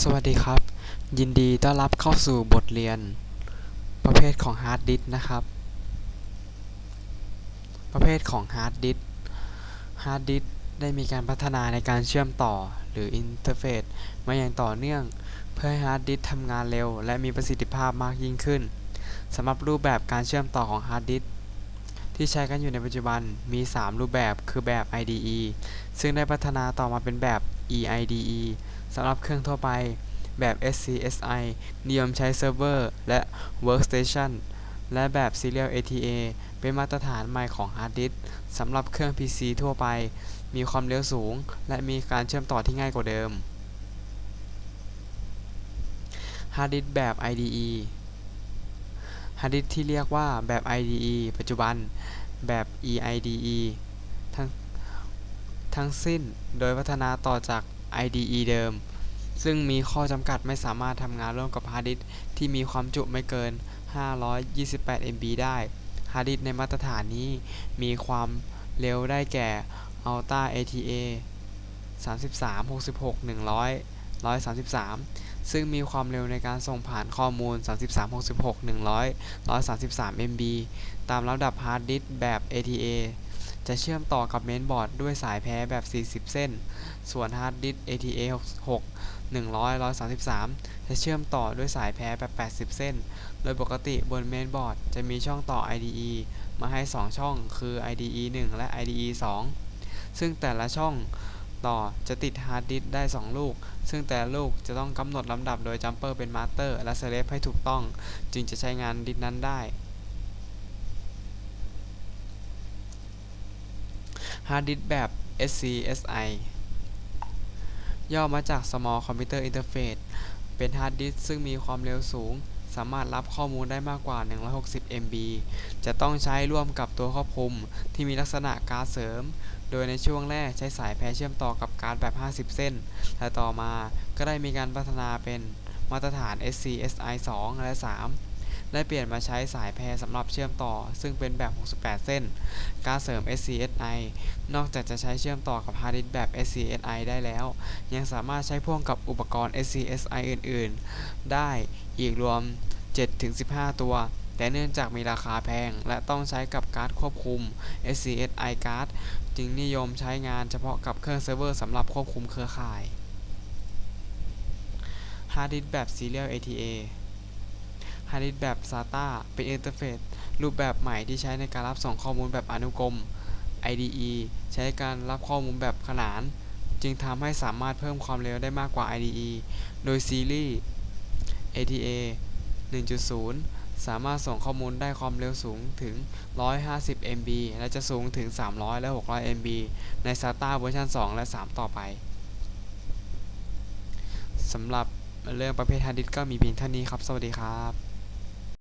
สวัสดีครับ ยินดีต้อนรับเข้าสู่บทเรียน ประเภทของฮาร์ดดิสก์นะครับ ประเภทของฮาร์ดดิสก์ฮาร์ดดิสก์ได้มีการพัฒนาในการเชื่อมต่อหรืออินเทอร์เฟซมาอย่างต่อเนื่อง เพื่อให้ฮาร์ดดิสก์ทำงานเร็ว และมีประสิทธิภาพมากยิ่งขึ้นสำหรับรูปแบบการเชื่อมต่อของฮาร์ดดิสก์ที่ใช้กันอยู่ในปัจจุบันมี 3 รูปแบบคือแบบ IDE ซึ่งได้พัฒนาต่อมาเป็นแบบ eIDE สำหรับเครื่องทั่วไปแบบ SCSI นิยมใช้เซิร์ฟเวอร์และ Workstation และแบบ Serial ATA เป็นมาตรฐานใหม่ของฮาร์ดดิสก์สำหรับเครื่อง PC ทั่วไป มีความเร็วสูง และมีการเชื่อมต่อที่ง่ายกว่าเดิมฮาร์ดดิสก์แบบ IDE ฮาร์ดดิสก์ที่เรียกว่าแบบ IDE ปัจจุบันแบบ eIDE ทั้งทั้งสิ้นโดยพัฒนาต่อจาก IDE เดิม ซึ่งมีข้อจำกัดไม่สามารถทำงานร่วมกับฮาร์ดดิสก์ที่มีความจุไม่เกิน 528 MB ได้ ฮาร์ดดิสก์ในมาตรฐานนี้มีความเร็วได้แก่ Ultra ATA 33 66 100 133 ซึ่งมีความเร็วในการส่งผ่านข้อมูล 33 66 100 133 MB ตามลำดับฮาร์ดดิสก์แบบ ATA จะเชื่อมต่อกับเมนบอร์ดด้วยสายแพ้แบบ 40 เส้น ส่วนฮาร์ดดิสก์ ATA 6 100 133 จะเชื่อมต่อด้วยสายแพ้แบบ 80 เส้น โดยปกติบนเมนบอร์ดจะมีช่องต่อ IDE มาให้ 2 ช่อง คือ IDE 1 และ IDE 2 ซึ่งแต่ละช่องต่อจะติดฮาร์ดดิสได้ 2 ลูก ซึ่งแต่ละลูกจะต้องกำหนดลำดับโดยจัมเปอร์เป็นมาสเตอร์และเซเลฟให้ถูกต้อง จึงจะใช้งานดิสนั้นได้ ฮาร์ดดิสก์แบบ SCSI ย่อมาจาก Small Computer Interface เป็นฮาร์ดดิสก์ซึ่งมีความเร็วสูง สามารถรับข้อมูลได้มากกว่า 160 MB จะต้องใช้ร่วมกับตัวควบคุมที่มีลักษณะการ์ดเสริม โดยในช่วงแรกใช้สายแพรเชื่อมต่อกับการ์ดแบบ 50 เส้นและต่อมาก็ได้มีการพัฒนาเป็นมาตรฐาน SCSI 2 และ 3 ได้เปลี่ยนมาใช้สายแพรสำหรับเชื่อมต่อ ซึ่งเป็นแบบ 68 เส้น การเสริม SCSI นอกจากจะใช้เชื่อมต่อกับฮาร์ดดิสก์แบบ SCSI ได้แล้ว ยังสามารถใช้พ่วงกับอุปกรณ์ SCSI อื่น ๆ ได้อีกรวม 7-15 ตัวแต่เนื่องจากมีราคาแพง และต้องใช้กับการ์ดควบคุม SCSI การ์ดจึงนิยมใช้งานเฉพาะกับเครื่องเซิร์ฟเวอร์สำหรับควบคุมเครือข่ายฮาร์ดดิสก์แบบ Serial ATA ฮาริสก์แบบ SATA เป็นอินเทอร์เฟซรูปแบบใหม่ที่ใช้ในการรับส่งข้อมูลแบบอนุกรม IDE ใช้การรับข้อมูลแบบขนาน จึงทำให้สามารถเพิ่มความเร็วได้มากกว่า IDE โดยซีรีส์ ATA 1.0 สามารถส่งข้อมูลได้ความเร็วสูงถึง 150 MB และจะสูงถึง 300 และ 600 MB ใน SATA เวอร์ชัน 2 และ 3 ต่อไปสำหรับเรื่องประเภทฮาร์ดดิสก์ก็มีเพียงเท่านี้ครับ สวัสดีครับ